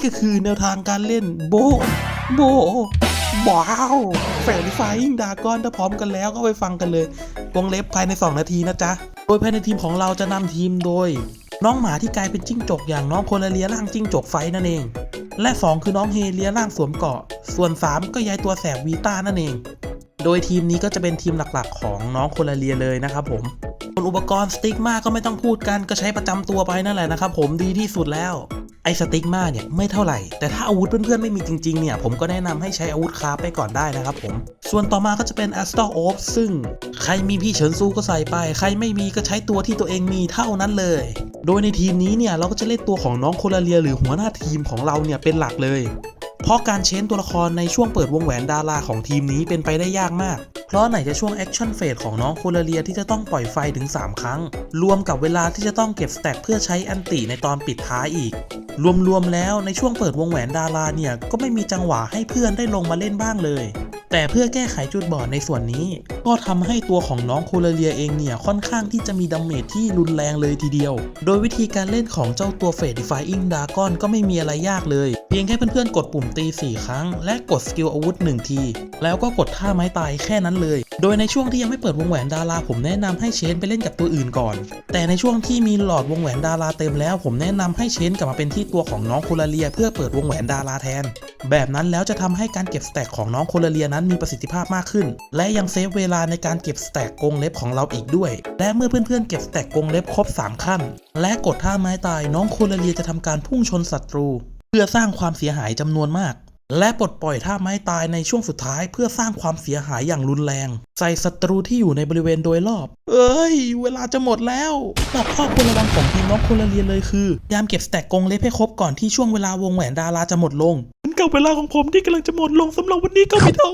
นี่ก็คือแนวทางการเล่นโบ โบว้าวแฟนไฟยิงดากอนถ้าพร้อมกันแล้วก็ไปฟังกันเลยวงเล็บภายใน 2 นาทีนะจ๊ะ โดยภายในทีมของเราจะนำทีมโดย น้องหมาที่กลายเป็นจิ้งจกอย่างน้องโคลเลียร่างจิ้งจกไฟนั่นเอง และ 2 คือน้องเฮเลียร่างสวมเกาะ ส่วน 3 ก็ยายตัวแสบวีต้านั่นเอง โดยทีมนี้ก็จะเป็นทีมหลักๆ ของน้องโคลเลียเลยนะครับผมส่วนอุปกรณ์สติ๊กมาก็ไม่ต้องพูดกันก็ใช้ประจำตัวไปนั่นแหละนะครับผมดีที่สุดแล้ว ไอสติ๊กมาเนี่ยไม่เท่าไหร่ แต่ถ้าอาวุธเพื่อนๆไม่มีจริงๆเนี่ยผมก็แนะนำให้ใช้อาวุธคราฟไปก่อนได้นะครับผม ส่วนต่อมาก็จะเป็น a s t o r o p ซึ่งใครมีพี่เฉินซูก็ใส่ไป ใครไม่มีก็ใช้ตัวที่ตัวเองมีเท่านั้นเลย โดยในทีมนี้เนี่ยเราก็จะเล่นตัวของน้องโคลาเลียหรือหัวหน้าทีมของเราเนี่ยเป็นหลักเลยเพราะการเช้นตัวละครในช่วงเปิดวงแหวนดาราของทีมนี้เป็นไปได้ยากมาก เพราะไหนจะช่วงแอคชั่นเฟสของน้องโคลาเลียที่จะต้องปล่อยไฟถึง 3 ครั้ง รวมกับเวลาที่จะต้องเก็บสแต็กเพื่อใช้อันติในตอนปิดท้ายอีก รวมๆแล้วในช่วงเปิดวงแหวนดาราเนี่ยก็ไม่มีจังหวะให้เพื่อนได้ลงมาเล่นบ้างเลย แต่เพื่อแก้ไขจุดบอดในส่วนนี้ ก็ทำให้ตัวของน้องโคลเลียเองเนี่ยค่อนข้างที่จะมีดาเมจที่รุนแรงเลยทีเดียว โดยวิธีการเล่นของเจ้าตัวเฟด Defying Dragon ก็ไม่มีอะไรยากเลย เพียงแค่เพื่อนๆกดปุ่มตี 4 ครั้ง และกดสกิลอาวุธ 1 ที แล้วก็กดท่าไม้ตายแค่นั้นเลย โดยในช่วงที่ยังไม่เปิดวงแหวนดารา ผมแนะนำให้เชนไปเล่นกับตัวอื่นก่อน แต่ในช่วงที่มีหลอดวงแหวนดาราเต็มแล้ว ผมแนะนำให้เชนกลับมาเป็นที่ตัวของน้องโคลาเลีย เพื่อเปิดวงแหวนดาราแทน แบบนั้นแล้วจะทำให้การเก็บสแต็กของน้องโคลาเลียนั้นมีประสิทธิภาพมากขึ้น และยังเซฟเวลาในการเก็บสแต็กกงเล็บของเราอีกด้วย และเมื่อเพื่อนๆเก็บสแต็กกงเล็บครบ 3 ขั้น และกดท่าไม้ตายน้องโคลาเลียจะทำการพุ่งชนศัตรู เพื่อสร้างความเสียหายจำนวนมาก และปลดปล่อยท่าไม้ตายในช่วงสุดท้ายเพื่อสร้างความเสียหายอย่างรุนแรง ใส่ศัตรูที่อยู่ในบริเวณโดยรอบ เอ้ย เวลาจะหมดแล้วแต่ข้อควรระวังของทีมน้องโคลาเรียนเลยคือ ยามเก็บสแต็กกงเล็บให้ครบก่อนที่ช่วงเวลาวงแหวนดาราจะหมดลงเหมือนกับเวลาของผมที่กำลังจะหมดลงสำหรับวันนี้ก็ไม่เท่า